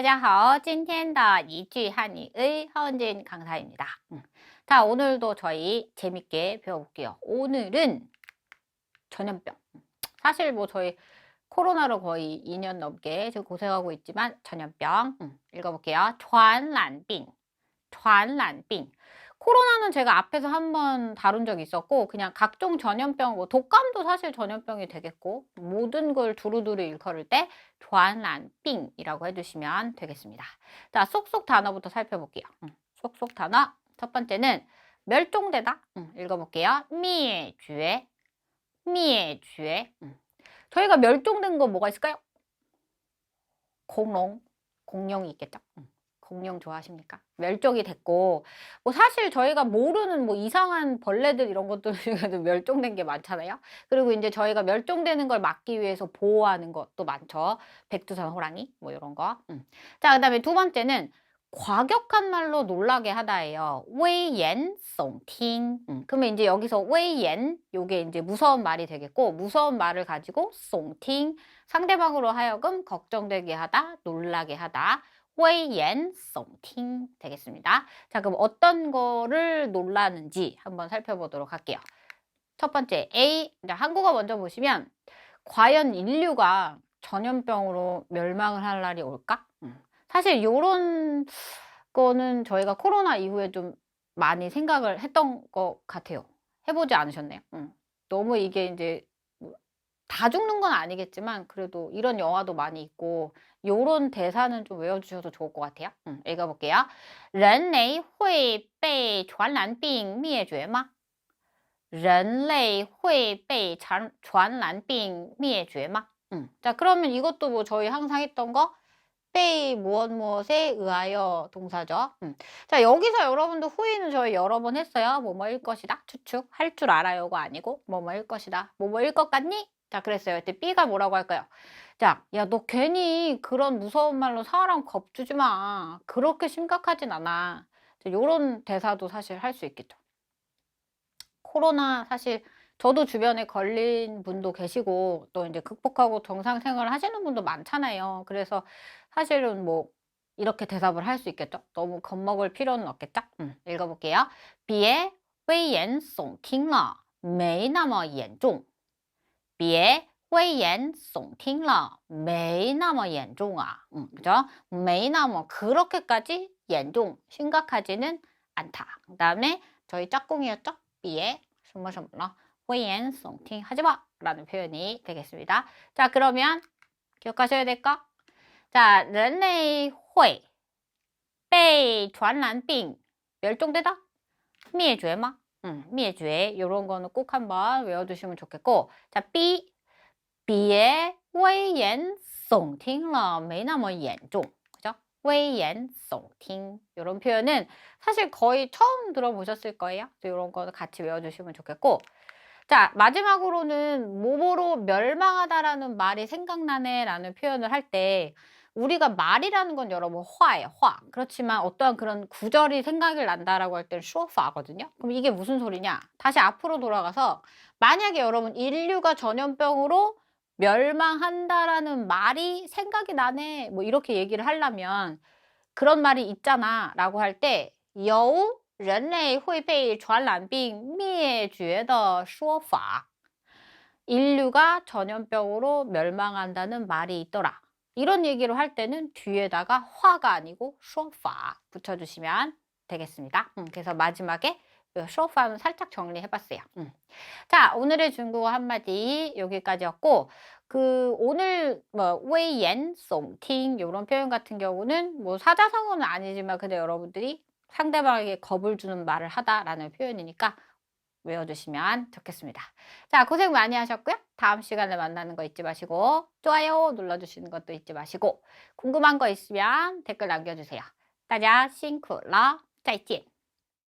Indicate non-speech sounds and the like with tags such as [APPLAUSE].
大家好，今天的一句汉语의 허은진 강사입니다. 음. 자, 오늘도 저희 재밌게 배워볼게요. 오늘은 전염병. 사실 뭐 저희 코로나로 거의 2년 넘게 지금 고생하고 있지만 전염병 음, 읽어볼게요. 传染病, 传染病. 코로나는 제가 앞에서 한번 다룬 적이 있었고 그냥 각종 전염병, 뭐 독감도 사실 전염병이 되겠고 모든 걸 두루두루 일컬을 때 조안란빙이라고 해주시면 되겠습니다. 자, 쏙쏙 단어부터 살펴볼게요. 음, 쏙쏙 단어 첫 번째는 멸종되다 읽어볼게요. 미에주에 미에주에 저희가 멸종된 거 뭐가 있을까요? 공룡 공룡이 있겠죠. 공룡 좋아하십니까? 멸종이 됐고 뭐 사실 저희가 모르는 뭐 이상한 벌레들 이런 것들 중에도 [LAUGHS] 멸종된 게 많잖아요. 그리고 이제 저희가 멸종되는 걸 막기 위해서 보호하는 것도 많죠. 백두산 호랑이 뭐 이런 거. 음. 자 그다음에 두 번째는 과격한 말로 놀라게 하다예요. 웨이옌 송팅. 음, 그러면 이제 여기서 웨이옌 요게 이제 무서운 말이 되겠고 무서운 말을 가지고 송팅 상대방으로 하여금 걱정되게 하다, 놀라게 하다. 호이옌耸 팅 되겠습니다. 자, 그럼 어떤 거를 놀라는지 한번 살펴보도록 할게요. 첫 번째 A. 한국어 먼저 보시면 과연 인류가 전염병으로 멸망을 할 날이 올까? 음, 사실 요런 거는 저희가 코로나 이후에 좀 많이 생각을 했던 것 같아요. 해보지 않으셨네요. 음, 너무 이게 이제 다 죽는 건 아니겠지만 그래도 이런 영화도 많이 있고 요런 대사는 좀 외워주셔도 좋을 것 같아요. 음, 읽어볼게요. 人类会被传染病灭绝吗?人类会被传染病灭绝吗? 음, 자 그러면 이것도 뭐 저희 항상 했던 거 빼이 무엇 무엇에 의하여 동사죠. 음. 자 여기서 여러분도 후이는 저희 여러 번 했어요. 뭐뭐일 것이다 추측 할 줄 알아요가 아니고 뭐뭐일 것이다 뭐뭐일 것 같니? 자, 그랬어요. 그때 B가 뭐라고 할까요? 자, 야, 너 괜히 그런 무서운 말로 사람 겁주지 마. 그렇게 심각하진 않아. 요런 대사도 사실 할 수 있겠죠. 코로나 사실 저도 주변에 걸린 분도 계시고 또 이제 극복하고 정상 생활 하시는 분도 많잖아요. 그래서 사실은 뭐 이렇게 대답을 할 수 있겠죠. 너무 겁먹을 필요는 없겠죠. 음, 읽어볼게요. 비에 회연 송팅러 매나머 연종 别危言耸听了没那么严重啊. 음, 그죠? 没那么 그렇게까지 严重 심각하지는 않다. 그 다음에 저희 짝꿍이었죠? 비에什么什么了 회연 썽팅 하지 마 라는 표현이 되겠습니다. 자 그러면 기억하셔야 될까? 자, 人类会被传染病 멸종되다? 灭绝吗? 음, 미에주에 이런 거는 꼭 한번 외워두시면 좋겠고 자 B B의 외연송 팅러 매나머 연종 뭐, 그죠? 외연송 팅 이런 표현은 사실 거의 처음 들어보셨을 거예요. 이런 거는 같이 외워주시면 좋겠고 자 마지막으로는 모보로 멸망하다라는 말이 생각나네라는 표현을 할때 우리가 말이라는 건 여러분 화예요, 화. 그렇지만 어떠한 그런 구절이 생각이 난다라고 할 때는 쇼파거든요. 그럼 이게 무슨 소리냐? 다시 앞으로 돌아가서 만약에 여러분 인류가 전염병으로 멸망한다라는 말이 생각이 나네. 뭐 이렇게 얘기를 하려면 그런 말이 있잖아 라고 할 때 여우 人类会被传染病灭绝的说法 인류가 전염병으로 멸망한다는 말이 있더라. 이런 얘기를 할 때는 뒤에다가 화가 아니고 쇼파 붙여주시면 되겠습니다. 음, 그래서 마지막에 쇼파는 살짝 정리해봤어요. 음. 자, 오늘의 중국어 한마디 여기까지였고 그 오늘 뭐 웨이엔, 쏨팅 이런 표현 같은 경우는 뭐 사자성어는 아니지만 근데 여러분들이 상대방에게 겁을 주는 말을 하다라는 표현이니까 외워두시면 좋겠습니다. 자, 고생 많이 하셨고요. 다음 시간에 만나는 거 잊지 마시고 좋아요 눌러주시는 것도 잊지 마시고 궁금한 거 있으면 댓글 남겨주세요. 大家辛苦了，再见。